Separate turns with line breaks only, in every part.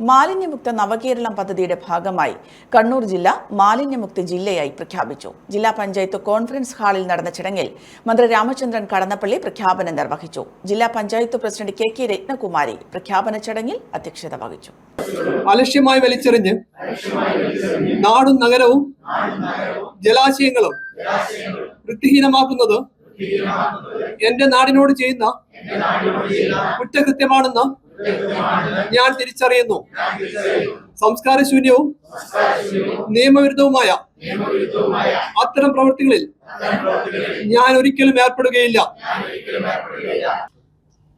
മാലിന്യമുക്ത നവകേരളം പദ്ധതിയുടെ ഭാഗമായി കണ്ണൂർ ജില്ല മാലിന്യമുക്ത ജില്ലയായി പ്രഖ്യാപിച്ചു. ജില്ലാ പഞ്ചായത്ത് കോൺഫറൻസ് ഹാളിൽ നടന്ന ചടങ്ങിൽ മന്ത്രി രാമചന്ദ്രൻ കടന്നപ്പള്ളി പ്രഖ്യാപനം നിർവഹിച്ചു. ജില്ലാ panchayat president K K Ratnakumari പ്രഖ്യാപന ചടങ്ങിൽ അധ്യക്ഷത വഹിച്ചു.
അലക്ഷ്യമായി വലിച്ചെറിഞ്ഞ് നാടും നഗരവും ജലാശയങ്ങളും വൃത്തിഹീനമാക്കുന്നത് എന്റെ നാടിനോട് ചെയ്യുന്ന കുറ്റകൃത്യമാണെന്ന് ഞാൻ തിരിച്ചറിയുന്നു. സംസ്കാര ശൂന്യവും നിയമവിരുദ്ധവുമായ അത്തരം പ്രവൃത്തികളിൽ ഞാൻ ഒരിക്കലും ഏർപ്പെടുകയില്ല.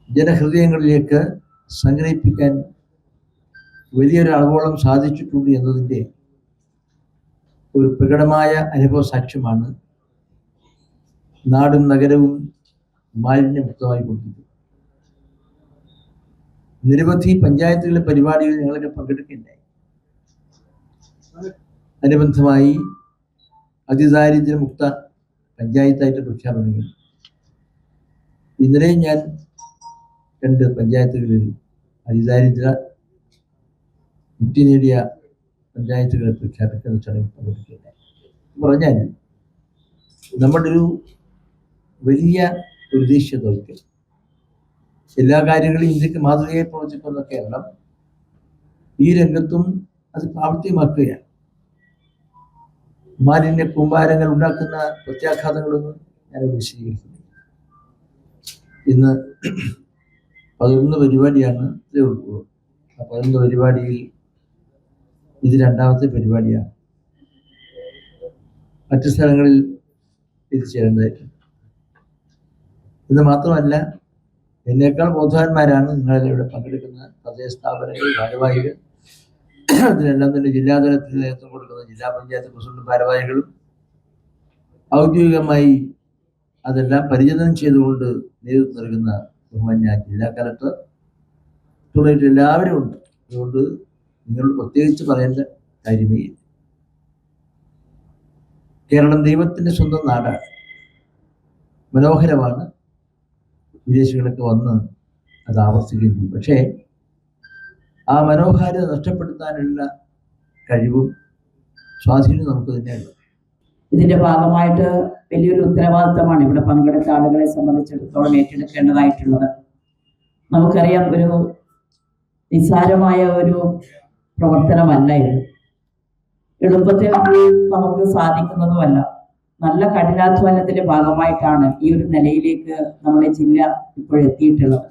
ജനഹൃദയങ്ങളിലേക്ക് സംഗ്രഹിപ്പിക്കാൻ വലിയൊരു അളവോളം സാധിച്ചിട്ടുണ്ട് എന്നതിന്റെ ഒരു പ്രകടമായ അനുഭവ സാക്ഷ്യമാണ് നാടും നഗരവും മാലിന്യമുക്തമായി കൊണ്ടിരിക്കുന്നത് നിരവധി പഞ്ചായത്തുകളിലെ പരിപാടികൾ ഞങ്ങളൊക്കെ പങ്കെടുക്കുകയുണ്ടായി. അനുബന്ധമായി അതിദാരിദ്ര്യമുക്ത പഞ്ചായത്തായിട്ട് പ്രഖ്യാപനങ്ങൾ. ഇന്നലെ ഞാൻ രണ്ട് പഞ്ചായത്തുകളിൽ അതിദാരിദ്ര്യ മുക്തി നേടിയ പഞ്ചായത്തുകളെ പ്രഖ്യാപിക്കുന്ന ചടങ്ങിൽ പങ്കെടുക്കുകയുണ്ടായി. പറഞ്ഞാൽ നമ്മുടെ ഒരു വലിയ ഒരു ദേശീയ ദൗത്യം എല്ലാ കാര്യങ്ങളും ഇന്ത്യയ്ക്ക് മാതൃകയായി പ്രവർത്തിക്കുന്ന കേരളം ഈ രംഗത്തും അത് പ്രാവർത്തികമാക്കുകയാണ്. മാലിന്യ കൂമ്പാരങ്ങൾ ഉണ്ടാക്കുന്ന പ്രത്യാഘാതങ്ങളൊന്നും ഞാൻ വിശദീകരിക്കുന്നു ഇന്ന് പതിനൊന്ന് പരിപാടിയാണ് ഇതേ ഉള്ളൂ. ആ പതിനൊന്ന് പരിപാടിയിൽ ഇത് രണ്ടാമത്തെ പരിപാടിയാണ്. മറ്റു സ്ഥലങ്ങളിൽ ഇത് ചെയ്യേണ്ടതായിട്ടുണ്ട് ഇത് മാത്രമല്ല എന്നേക്കാൾ ബോധവാന്മാരാണ് നിങ്ങളെല്ലാം ഇവിടെ പങ്കെടുക്കുന്ന തദ്ദേശ സ്ഥാപനങ്ങൾ ഭാരവാഹികൾ. അതിനെല്ലാം തന്നെ ജില്ലാതലത്തിൽ നേതൃത്വം കൊടുക്കുന്ന ജില്ലാ പഞ്ചായത്ത് പ്രസിഡന്റ് ഭാരവാഹികളും ഔദ്യോഗികമായി അതെല്ലാം പരിചരണം ചെയ്തുകൊണ്ട് നേതൃത്വം നൽകുന്ന ബഹുമാന്യ ജില്ലാ കലക്ടർ. തുടങ്ങിയിട്ട് എല്ലാവരും ഉണ്ട്. അതുകൊണ്ട് നിങ്ങളോട് പ്രത്യേകിച്ച് പറയേണ്ട കാര്യമേ. കേരളം ദൈവത്തിന്റെ സ്വന്തം നാടാണ്. മനോഹരമാണ്. വിദേശികളൊക്കെ വന്ന് അത് ആവർത്തിക്കുകയും ചെയ്യും പക്ഷേ ആ മനോഹാരിത നഷ്ടപ്പെടുത്താനുള്ള കഴിവും സ്വാധീനവും നമുക്ക് തന്നെയാണ്
ഇതിന്റെ ഭാഗമായിട്ട് വലിയൊരു ഉത്തരവാദിത്തമാണ് ഇവിടെ പങ്കെടുത്ത ആളുകളെ സംബന്ധിച്ചിടത്തോളം ഏറ്റെടുക്കേണ്ടതായിട്ടുള്ളത്. നമുക്കറിയാം ഒരു നിസ്സാരമായ ഒരു പ്രവർത്തനമല്ല ഇത്. എളുപ്പത്തിൽ നമുക്ക് സാധിക്കുന്നതുമല്ല. നല്ല കഠിനാധ്വാനത്തിന്റെ ഭാഗമായിട്ടാണ് ഈ ഒരു നിലയിലേക്ക് നമ്മുടെ ജില്ല ഇപ്പോൾ എത്തിയിട്ടുള്ളത്